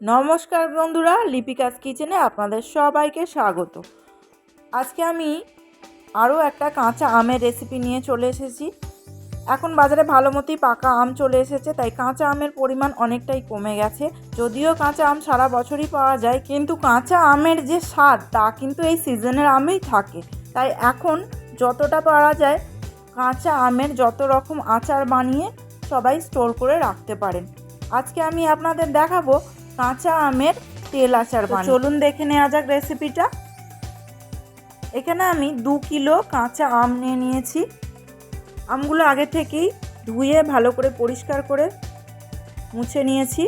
নমস্কার বন্ধুরা, লিপিকাস কিচেনে আপনাদের সবাইকে স্বাগত। আজকে আমি আরও একটা কাঁচা আমের রেসিপি নিয়ে চলে এসেছি। এখন বাজারে ভালো মতোই পাকা আম চলে এসেছে, তাই কাঁচা আমের পরিমাণ অনেকটাই কমে গেছে। যদিও কাঁচা আম সারা বছরই পাওয়া যায়, কিন্তু কাঁচা আমের যে স্বাদ, তা কিন্তু এই সিজনের আমেই থাকে। তাই এখন যতটা পারা যায়, কাঁচা আমের যত রকম আচার বানিয়ে সবাই স্টোর করে রাখতে পারেন। আজকে আমি আপনাদের দেখাবো কাঁচা আমের তেল আচার বানিয়ে চলুন দেখে নেওয়া যাক রেসিপিটা এখানে আমি দু কিলো কাঁচা আম নিয়ে নিয়েছি। আমগুলো আগে থেকেই ধুয়ে ভালো করে পরিষ্কার করে মুছে নিয়েছি।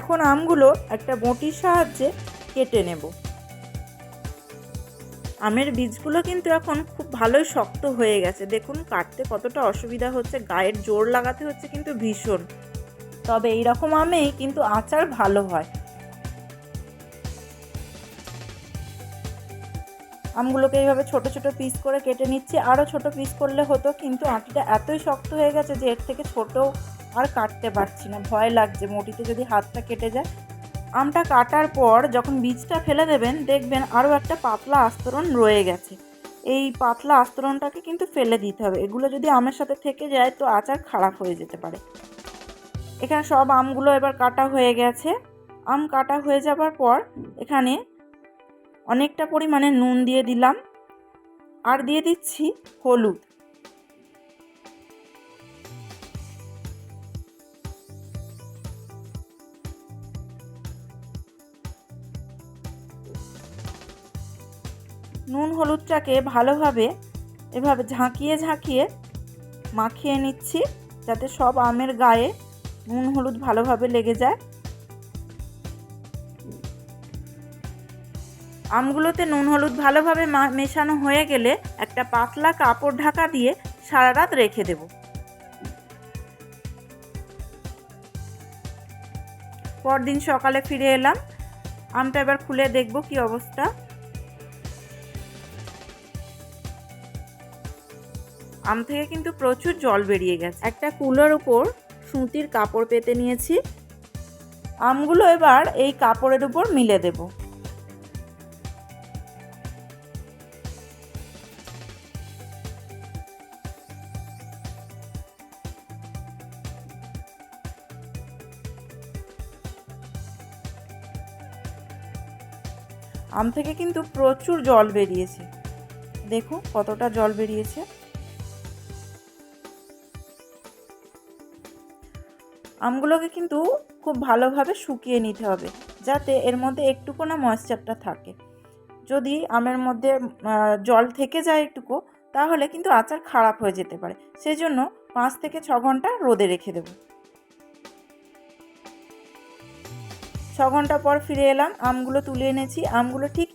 এখন আমগুলো একটা বটির সাহায্যে কেটে নেব। আমের বীজগুলো কিন্তু এখন খুব ভালোই শক্ত হয়ে গেছে। দেখুন কাটতে কতটা অসুবিধা হচ্ছে। গায়ের জোর লাগাতে হচ্ছে কিন্তু ভীষণ। তবে এই রকম আমেই কিন্তু আচার ভালো হয়। আমগুলোকে এইভাবে ছোট ছোট পিস করে কেটে নিচ্ছি। আরও ছোট পিস করলে হতো, কিন্তু আটিটা এতই শক্ত হয়ে গেছে যে এর থেকে ছোট আর কাটতে পারছি না। ভয় লাগছে, মটিতে যদি হাতটা কেটে যায়। আমটা কাটার পর যখন বীজটা ফেলে দেবেন, দেখবেন আরও একটা পাতলা আস্তরণ রয়ে গেছে। এই পাতলা আস্তরণটাকে কিন্তু ফেলে দিতে হবে। এগুলো যদি আমের সাথে থেকে যায়, তো আচার খারাপ হয়ে যেতে পারে। এখানে সব আমগুলো এবার কাটা হয়ে গেছে। আম কাটা হয়ে যাবার পর এখানে অনেকটা পরিমাণে নুন দিয়ে দিলাম। আর দিয়ে দিচ্ছি হলুদ। নুন হলুদটাকে ভালোভাবে এভাবে ঝাঁকিয়ে ঝাঁকিয়ে মাখিয়ে নিচ্ছি, যাতে সব আমের গায়ে নুন, হলুদ ভালোভাবে লেগে যায়। আমগুলোতে নুন, হলুদ ভালোভাবে মেশানো হয়ে গেলে একটা পাতলা কাপড় ঢাকা দিয়ে সারা রাত রেখে দেব। পরদিন সকালে ফিরে এলাম। আমটা এবার খুলে দেখব কি অবস্থা। আম থেকে কিন্তু প্রচুর জল বেরিয়ে গেছে। একটা কুলোর উপর সুতির কাপড় পেতে নিয়েছি। আমগুলো এবার এই কাপড়ের উপর মিলে দেব। আম থেকে কিন্তু প্রচুর জল বেরিয়েছে। দেখো কতটা জল বেরিয়েছে। আমগুলোকে কিন্তু খুব ভালোভাবে শুকিয়ে নিতে হবে, যাতে এর মধ্যে একটুকু না ময়েশ্চারটা থাকে। যদি আমের মধ্যে জল থেকে যায় একটুকু, তাহলে কিন্তু আচার খারাপ হয়ে যেতে পারে। সেই জন্য পাঁচ থেকে ছ ঘণ্টা রোদে রেখে দেব। ছ ঘণ্টা পর ফিরে এলাম, আমগুলো তুলে এনেছি। আমগুলো ঠিক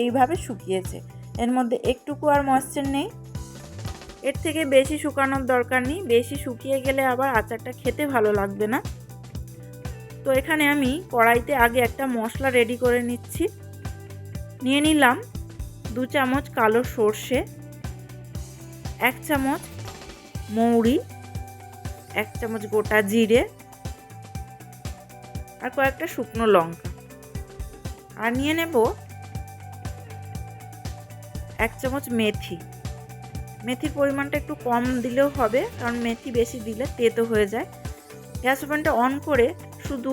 এইভাবে শুকিয়েছে। এর মধ্যে একটুকু আর ময়েশ্চার নেই। এর থেকে বেশি শুকানোর দরকার নেই, বেশি শুকিয়ে গেলে আবার আচারটা খেতে ভালো লাগবে না। তো এখানে আমি কড়াইতে আগে একটা মশলা রেডি করে নিচ্ছি। নিয়ে নিলাম দু চামচ কালো সর্ষে, এক চামচ মৌরি, এক চামচ গোটা জিরে আর কয়েকটা শুকনো লঙ্কা। আর নিয়ে নেব এক চামচ মেথি। মেথির পরিমাণটা একটু কম দিলেও হবে, কারণ মেথি বেশি দিলে তেতো হয়ে যায়। গ্যাস ওভেনটা অন করে শুধু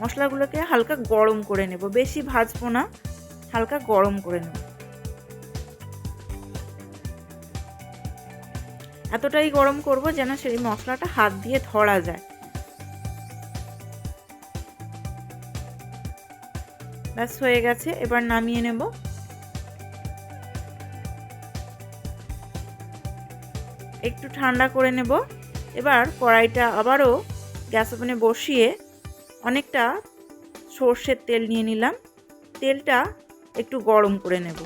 মশলাগুলোকে হালকা গরম করে নেব, বেশি ভাজবো না, হালকা গরম করে নেব। এতটাই গরম করব যেন সেই মশলাটা হাত দিয়ে ধরা যায়। ব্যাস হয়ে গেছে, এবার নামিয়ে নেব। একটু ঠান্ডা করে নেব। এবার কড়াইটা আবারও গ্যাস ওভেনে বসিয়ে অনেকটা সর্ষের তেল নিয়ে নিলাম। তেলটা একটু গরম করে নেব।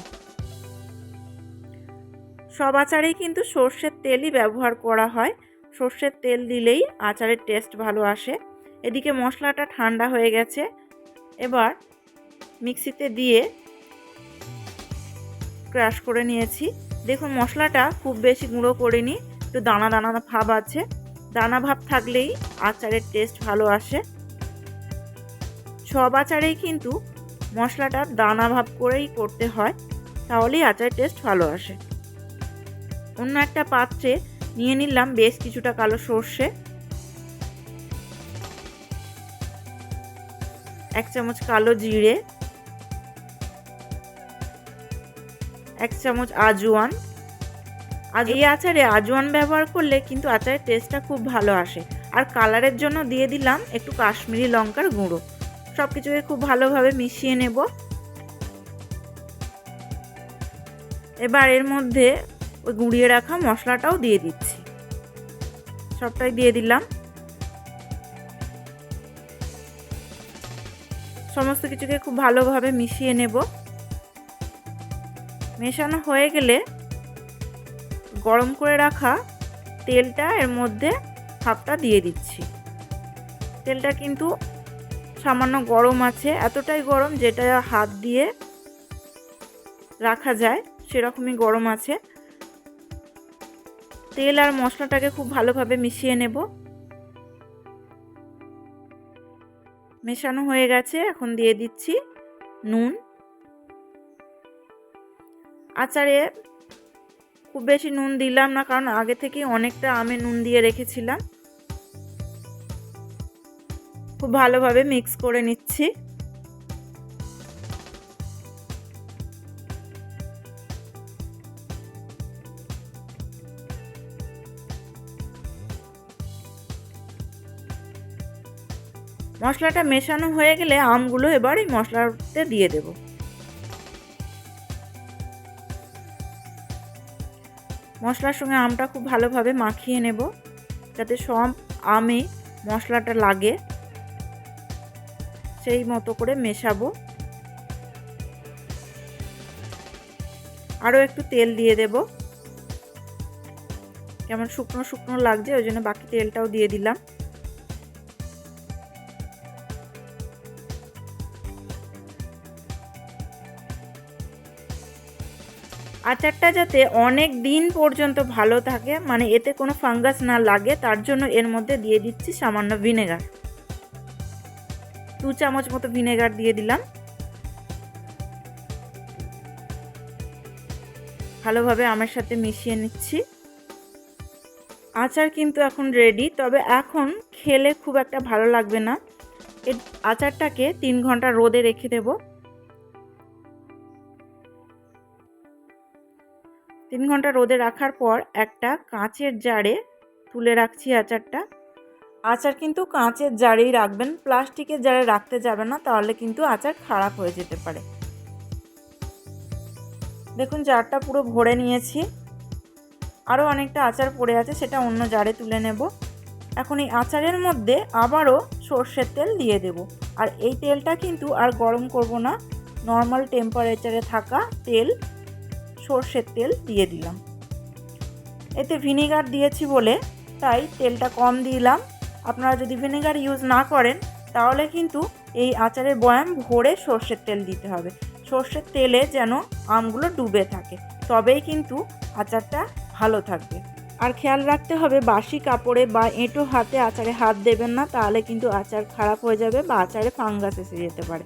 সব আচারেই কিন্তু সর্ষের তেলই ব্যবহার করা হয়। সর্ষের তেল দিলেই আচারের টেস্ট ভালো আসে। এদিকে মশলাটা ঠান্ডা হয়ে গেছে। এবার মিক্সিতে দিয়ে ক্রাশ করে নিয়েছি। দেখুন, মশলাটা খুব বেশি গুঁড়ো করিনি। একটু দানা দানা ভাব আছে। দানা ভাব থাকলেই আচারের টেস্ট ভালো আসে। সব আচারেই কিন্তু মশলাটা দানা ভাব করেই করতে হয়, তাহলেই আচারের টেস্ট ভালো আসে। অন্য একটা পাত্রে নিয়ে নিলাম বেশ কিছুটা কালো সর্ষে। এক চামচ কালো জিরে। এক চামচ আজওয়ান। আজ এই আচারে আজওয়ান ব্যবহার করলে কিন্তু আচারের টেস্টটা খুব ভালো আসে। আর কালারের জন্য দিয়ে দিলাম একটু কাশ্মীরি লঙ্কার গুঁড়ো। সব কিছুকে খুব ভালোভাবে মিশিয়ে নেব। এবার এর মধ্যে ওই গুঁড়িয়ে রাখা মশলাটাও দিয়ে দিচ্ছি। সবটাই দিয়ে দিলাম। সমস্ত কিছুকে খুব ভালোভাবে মিশিয়ে নেব। মেশানো হয়ে গেলে গরম করে রাখা তেলটা এর মধ্যে হাফটা দিয়ে দিচ্ছি। তেলটা কিন্তু সামান্য গরম আছে, এতটাই গরম যেটা হাত দিয়ে রাখা যায় সেরকমই গরম আছে। তেল আর মশলাটাকে খুব ভালোভাবে মিশিয়ে নেব। মেশানো হয়ে গেছে, এখন দিয়ে দিচ্ছি নুন। আচারে খুব বেশি নুন দিলাম না, কারণ আগে থেকেই অনেকটা আমে নুন দিয়ে রেখেছিলাম। খুব ভালোভাবে মিক্স করে নিচ্ছি। মশলাটা মেশানো হয়ে গেলে আমগুলো এবার এই মশলাতে দিয়ে দেব। মশলার সঙ্গে আমটা খুব ভালোভাবে মাখিয়ে নেব, যাতে সব আমে মশলাটা লাগে। সেই মতো করে মেশাবো। আরও একটু তেল দিয়ে দেব। কেমন শুকনো শুকনো লাগছে, ওই জন্য বাকি তেলটাও দিয়ে দিলাম। আচারটা যাতে অনেক দিন পর্যন্ত ভালো থাকে মানে এতে কোনো ফাঙ্গাস না লাগে, তার জন্য এর মধ্যে দিয়ে দিচ্ছি সামান্য ভিনেগার। দু চামচ মতো ভিনেগার দিয়ে দিলাম। ভালোভাবে আমার সাথে মিশিয়ে নিচ্ছি। আচার কিন্তু এখন রেডি তবে এখন খেলে খুব একটা ভালো লাগবে না। এর আচারটাকে তিন ঘণ্টা রোদে রেখে দেব। তিন ঘণ্টা রোদে রাখার পর একটা কাঁচের জারে তুলে রাখছি আচারটা। আচার কিন্তু কাঁচের জারেই রাখবেন, প্লাস্টিকের জারে রাখতে যাবে না, তাহলে কিন্তু আচার খারাপ হয়ে যেতে পারে। দেখুন, জারটা পুরো ভরে নিয়েছি। আরও অনেকটা আচার পড়ে আছে, সেটা অন্য জারে তুলে নেব। এখন এই আচারের মধ্যে আবারও সর্ষের তেল দিয়ে দেব। আর এই তেলটা কিন্তু আর গরম করব না। নর্মাল টেম্পারেচারে থাকা তেল সর্ষের তেল দিয়ে দিলাম। এতে ভিনিগার দিয়েছি বলে তাই তেলটা কম দিলাম। আপনারা যদি ভিনেগার ইউজ না করেন, তাহলে কিন্তু এই আচারের বয়াম ভরে সর্ষের তেল দিতে হবে। সর্ষের তেলে যেন আমগুলো ডুবে থাকে, তবেই কিন্তু আচারটা ভালো থাকবে। আর খেয়াল রাখতে হবে, বাসি কাপড়ে বা এঁটো হাতে আচারে হাত দেবেন না, তাহলে কিন্তু আচার খারাপ হয়ে যাবে বা আচারে ফাঙ্গাস এসে যেতে পারে।